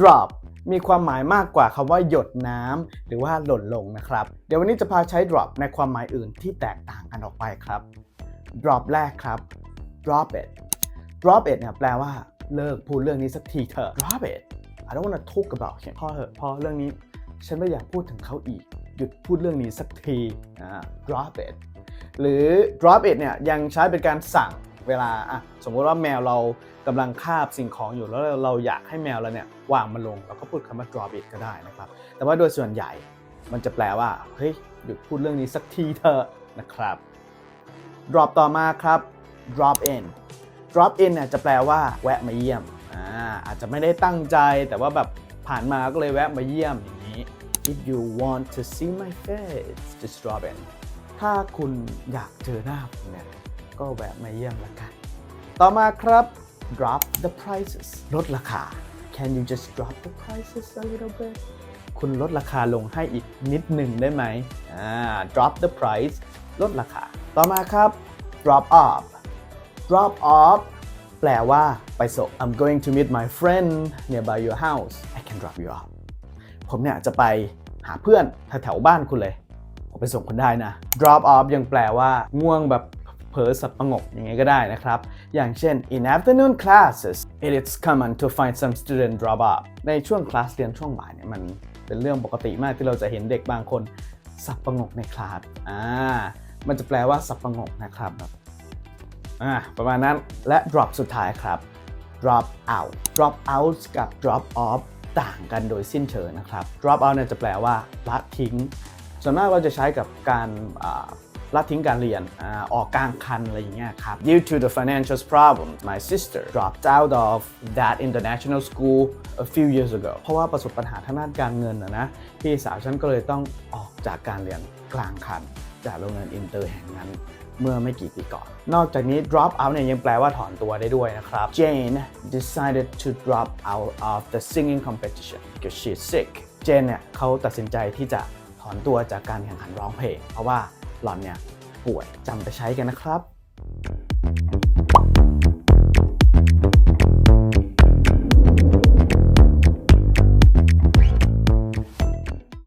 drop มีความหมายมากกว่าคำว่าหยดน้ำหรือว่าหล่นลงนะครับ เดี๋ยววันนี้จะพาใช้ drop ในความหมายอื่นที่แตกต่างกันออกไปครับ drop แรกครับ drop it drop it เนี่ยแปลว่าเลิกพูดเรื่องนี้สักทีเถอะ drop it I don't want to talk about him พอเถอะพอเรื่องนี้ ฉันไม่อยากพูดถึงเขาอีก หยุดพูดเรื่องนี้สักทีอ่า drop it หรือ drop it เนี่ยยังใช้เป็นการสั่ง เวลาอะสมมติว่าแมวเรากำลังคาบสิ่งของอยู่แล้วเราอยากให้แมวเราเนี่ยวางมันลงเราก็พูดคำว่า drop it ก็ได้นะครับ แต่ว่าโดยส่วนใหญ่มันจะแปลว่าเฮ้ยหยุดพูดเรื่องนี้สักทีเถอะนะครับ drop ต่อมาครับ drop in drop in เนี่ยจะแปลว่าแวะมาเยี่ยมอ่าอาจจะไม่ได้ตั้งใจแต่ว่าแบบผ่านมาก็เลยแวะมาเยี่ยมอย่างนี้ if you want to see my face just drop in ถ้าคุณอยากเจอหน้าผมเนี่ย ก็แวะมาเยี่ยมละกัน ต่อมาครับ drop the prices ลดราคา can you just drop the prices a little bit คุณลดราคาลงให้อีกนิดหนึ่งได้ไหมอ่า drop the price ลดราคา ต่อมาครับ drop off drop off แปลว่าไปส่ง I'm going to meet my friend nearby your house I can drop you off ผมเนี่ยจะไปหาเพื่อนแถวๆบ้านคุณเลย ผมไปส่งคุณได้นะ drop off ยังแปลว่าง่วงแบบ เผลอสับประงกยังไงก็ได้นะครับ อย่างเช่น in afternoon classes it is common to find some student drop off ในช่วงคลาสเรียนช่วงบ่ายเนี่ยมันเป็นเรื่องปกติมากที่เราจะเห็นเด็กบางคนสับประงกในคลาสอ่ามันจะแปลว่าสับประงกนะครับอ่าประมาณนั้นและ drop สุดท้ายครับ drop out drop out กับ drop off ต่างกันโดยสิ้นเชิงนะครับ drop out เนี่ยจะแปลว่าละทิ้ง ส่วนมากเราจะใช้กับการ ละทิ้งการเรียนอออกกลางคันอะไรอย่างเงี้ยครับ Due to the financial problem my sister dropped out of that international school a few years ago เพราะว่าประสบปัญหาทางด้านการเงินนะนะพี่สาวฉันก็เลยต้องออกจากการเรียนกลางคัน จากโรงเรียนอินเตอร์แห่งนั้นเมื่อไม่กี่ปีก่อน นอกจากนี้ drop out เนี่ยยังแปลว่าถอนตัวได้ด้วยนะครับ Jane decided to drop out of the singing competition because she's sick Jane เนี่ยเขาตัดสินใจที่จะถอนตัวจากการแข่งขันร้องเพลง เพราะว่า หล่อนเนี่ยป่วยจำไปใช้กันนะครับ